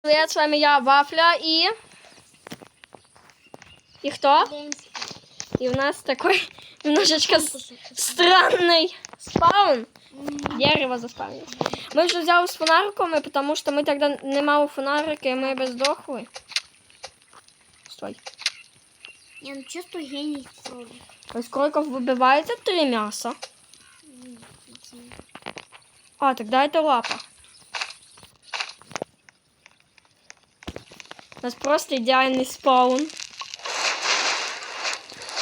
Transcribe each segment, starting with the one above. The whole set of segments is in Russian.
Привет, с вами я, Вафля, и... И кто? И у нас такой немножечко странный спаун. Дерево заспавнило. Ми вже взяли з фонариками, тому що ми тоді не мали фонарики, і ми би здохли. Стой. Я ну чисто геній кролик. Ось кроликов вибивається три м'яса. А, тогда это лапа. нас просто ідеальний спаун.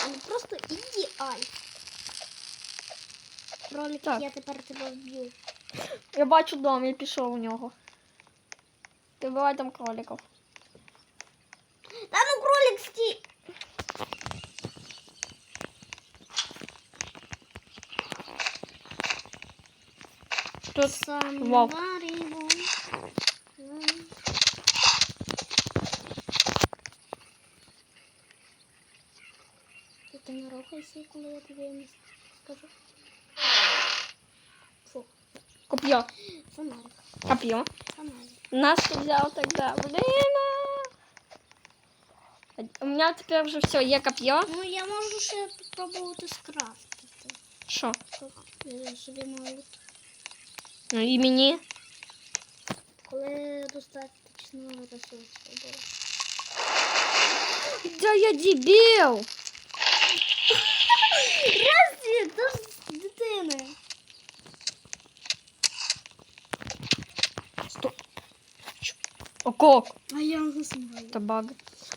Він просто ідеаль. Кролик, Так. я тепер тебе вб'ю. Я бачу дом, я пішов у нього. Ти вбивай там кроликів. Та ну кролик сті. Тут Сам Вовк. варимо. Ти ти не рухайся, коли я тобі не скажу. Фу, коп'є. фонарик, Коп'є. фонарик. Нас ты взял тогда. Блин. а. У меня теперь уже все, є коп'є. Ну, я можу ще спробувати скрафтити. Що? Щоб я собі маю. Ну і мені. Коли достатньо ресурсів буде. Да я дебіл. Разі, то ж з дитини. Стоп. О, как? А я засмаю. Это баг.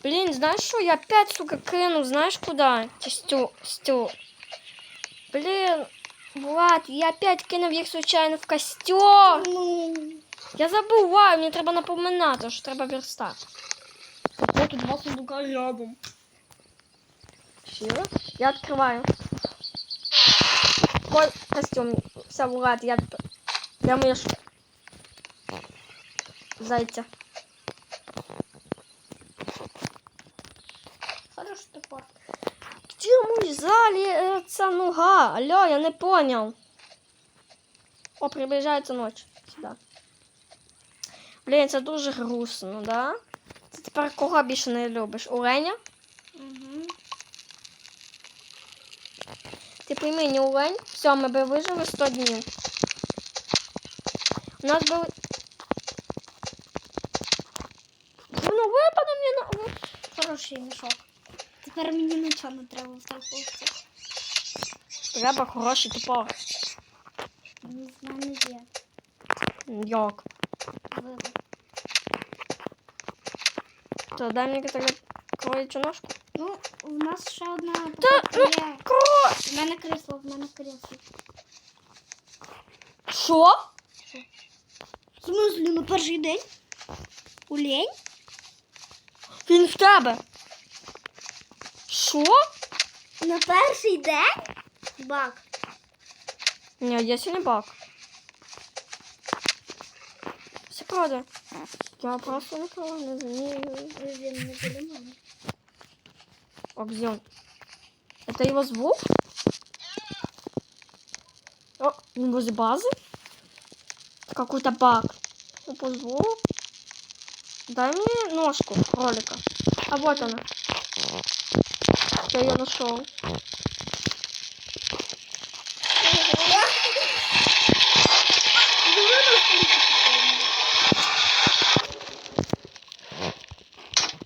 Блин, знаешь что? Я опять, сука, кинул, знаешь куда? Стю, стю. Блин, Влад, я опять кинув їх случайно в костер. Ну, Я забуваю, мені треба напоминати, що треба верстак. Ого, тут два сундука рядом. Щиро? Я відкриваю. Ой, костюм. Все, Влад, я... Я мишу. Зайця. хорош топор. Где мой залится нога? Алло, я не понял. О, приближається ночь. Сюда. Блін, це дуже грустно, да? Ти тепер кого більше не любиш? Оленя? Не олень. Все, ми би вижили 100 днів. У нас були... Воно випаде мені на... Хороший мішок. Тепер мені нічого не треба в толковці. Треба хороший топор. Не знаю, є. Як? Вибор. То дай мені кроличу ножку. Ну, у нас ще одна Та, покупка ну, є. кро... В мене кресло, в мене кресло. Що? В смислі, на перший день? Улень? Він в тебе. Що? На перший день? Бак. Ні, я сьогодні бак. Все правда. Я просто нікого не знаю. Він не а он? Это его звук? О, возле базы? Какой-то баг. Ну, по звуку. Дай мне ножку кролика. А вот она. Я ее нашел.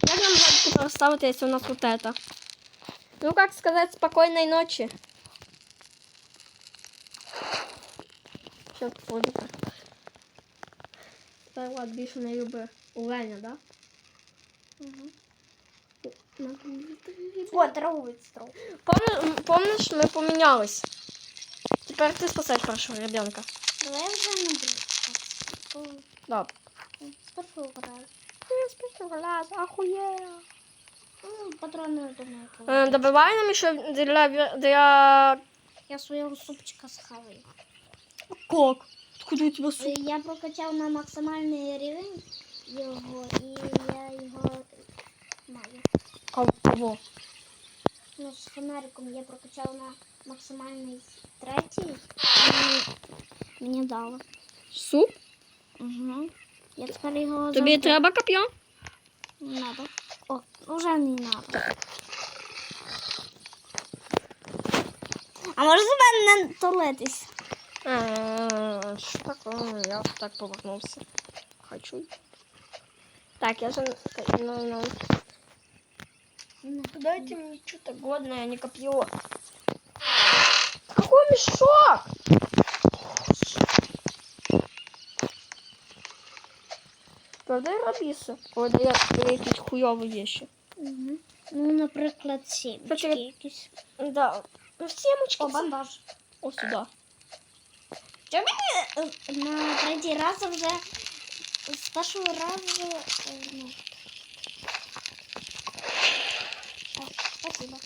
Как нам тепер ставити, если у нас вот это? Ну, как сказать, спокойной ночи. Що тут фотика? Та Влад більше не любить Оленя, да? О, травовий строл. Помниш, помниш, ми помінялись? Тепер ти спасаєш першого ребенка. Давай вже не буду. Добре. Спершу граю. Я спішу гуляти, ахує. Ну, Патрони думаю. Е, Добивай нам ще для, для... Я свого супчика схаваю. Как? Откуда у тебя Е, Я прокачав на максимальний рівень його, і я його маю. Кого? Ну, з фонариком я прокачав на максимальний третій. І мені дало. Суп? Угу. Я тепер його Тобі завжди- треба коп'є? Не надо. Уже не надо. А може з мене не? А, Що таке? Я так повернувся. Хочу. Так, я же... Ну, ну. Дайте мне что-то годное, а не копье. Какой мешок? Правда, робіться, коли дає якісь хуйові вещи. Угу. Ну, наприклад, Кстати, сімечки як- якісь. Да. Ну, семечки. О, бандаж. О, сюда. Що мені е, на третій раз вже з першого разу. е, Ну. О, спасибо.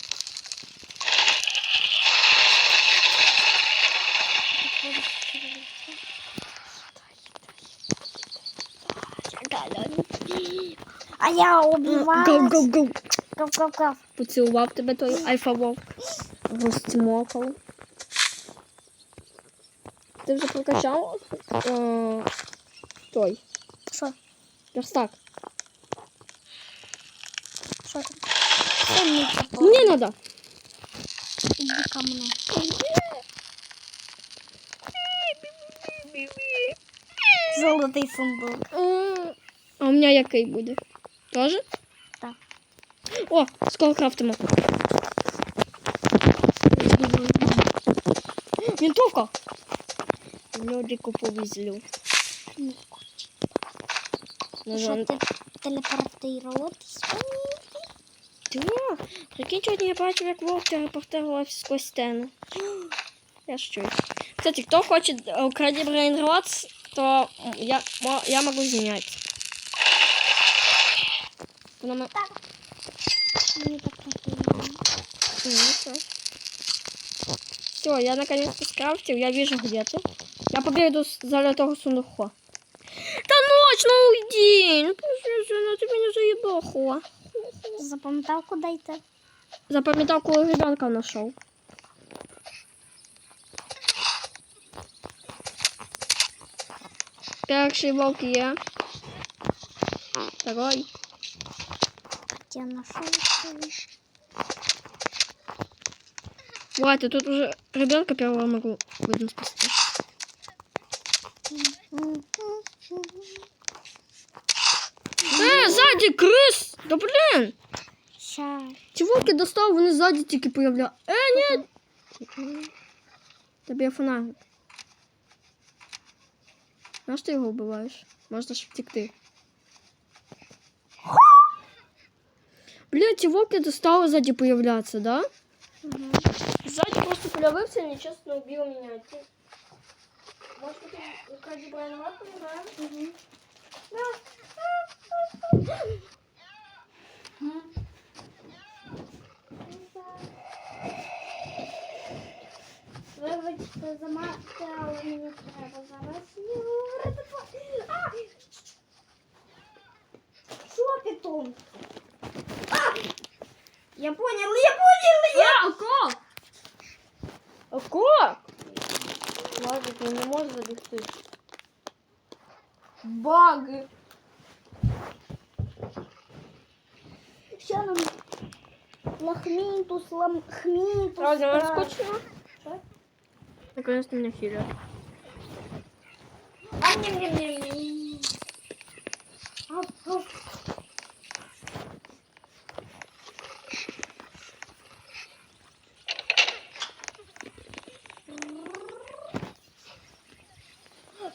А я убиваю. Гоу-гоу-гоу. Гав-гав-гав. Поцілував тебе той альфа-вовк. Розтьмокав. Ти вже прокачав е, той Що? верстак? Що там? Це мені типу. Мені надо. Іди ко мне. Золотий сундук. У мене який буде? Тоже? Так. О, скоро крафтимо. Винтовка. Льодику повезлю. Ну, Що ти телепортуватись? Да, прикинь, сьогодні я бачив, як вовк телепортувався сквозь стену. Я щось. Кстати, хто хоче е, укради Brain Rots, то я, я могу зняти. Вона ма- Так. Мені так не приємно. Ну, всё. Все, я наконец-то скрафтил, я вижу где ты. Я побегу до с- золотого сундука. Да ночь, ну уйди! Ну послушай, ну ты меня заебахуа. Запам'ятав, куди йти? Запам'ятав, коли ребенка нашел. Перший вовк є. Второй. Я знайшов. Ладно, тут уже ребенка первого могу будем спасти. Э, сзади крыс! Да блин! Ща. Ці вовки достав, вони ззаді тільки появляють. Е, ні! Тобі є фонарик. Знаєш, ти його вбиваєш? Можна ж втекти. Бля, ці вовки достали ззаді появляться, да? Сзади просто появився і нечесно убив мене. Ти... Може бути, краді Брайан Лапа, да? Вибачте за матки, але мені треба зараз говорити. А! Що питом? А! Я поняла, я поняла! Я, око! Око! Ладно, ти не можеш забігти. Баги. Що нам? Лахмінтус, ламхмінтус. Ладно, так. вам скучно? Що? Наконец-то меня хилят. А, ням-ням-ням.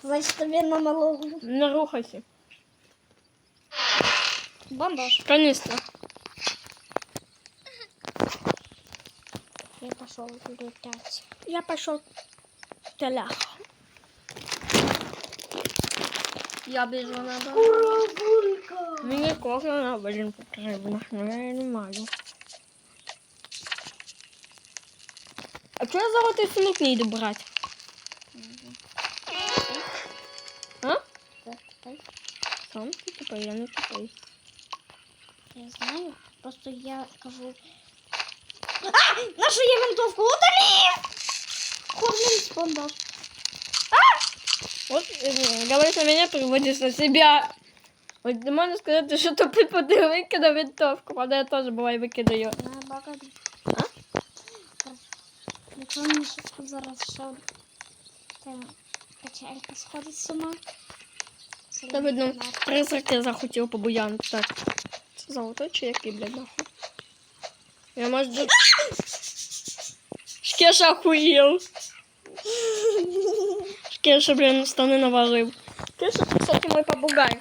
Значит, тобі на малого. Не рухайся. Бандаж. Канистра. Я пошел летать. Я пошел телях. Я біжу на дом. Курагулька. Мені кожна, блін, потрібна, але я не маю. А чого я золотий сундук не йду брати? Тупий, я не тупий. Я знаю, просто я кажу. А! Нашу я винтовку удали! Хорнем бандаж. А! Вот э, говоришь на меня, приводишь на себя. От не можна сказати, що то припади викидав винтовку, але я теж буває викидаю. А? Якщо мені зараз ще качелька сходить з ума. Та видно, призраки захотів побуянити. Так. Це золотой чи який, блядь, нахуй? Я може... до- Шкеша охуєв. Шкеша, блін, штани навалив. Шкеша, кстати, мой попугай.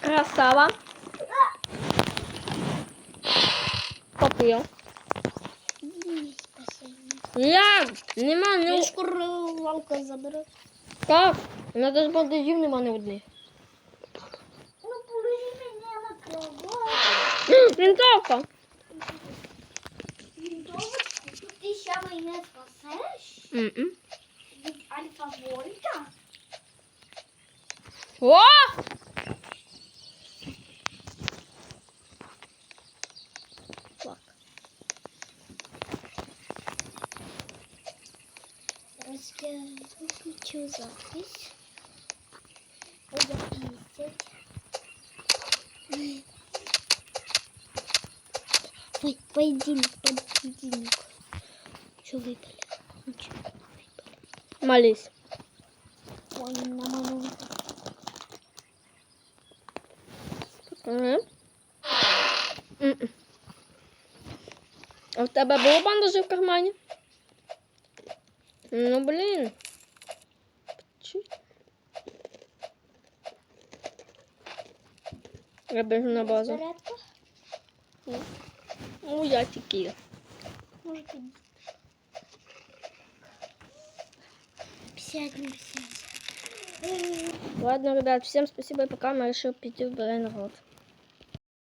Красава. Попив. Я, нема, Я не... шкуру валку заберу. Так, надо ж бандажів нема не одних. Ну, повези мене на кого. Винтовка. Вінтовочку? Ти ще мене спасеш? М-м. Від Альфа-Вольта? О! Так. Зараз я виключу запись. поединок, поединок. Что выпали? Ничего не выпали. Молись. Ой, на маму. М. М-м. А в тебе було бандажі в кармані? Ну, блін. Чи- Я біжу на базу. Зарядка? Ну, я тільки. Может и 50 на 50. Ладно, ребят, всем спасибо и пока. Мы решил пойти в Брейн Рот.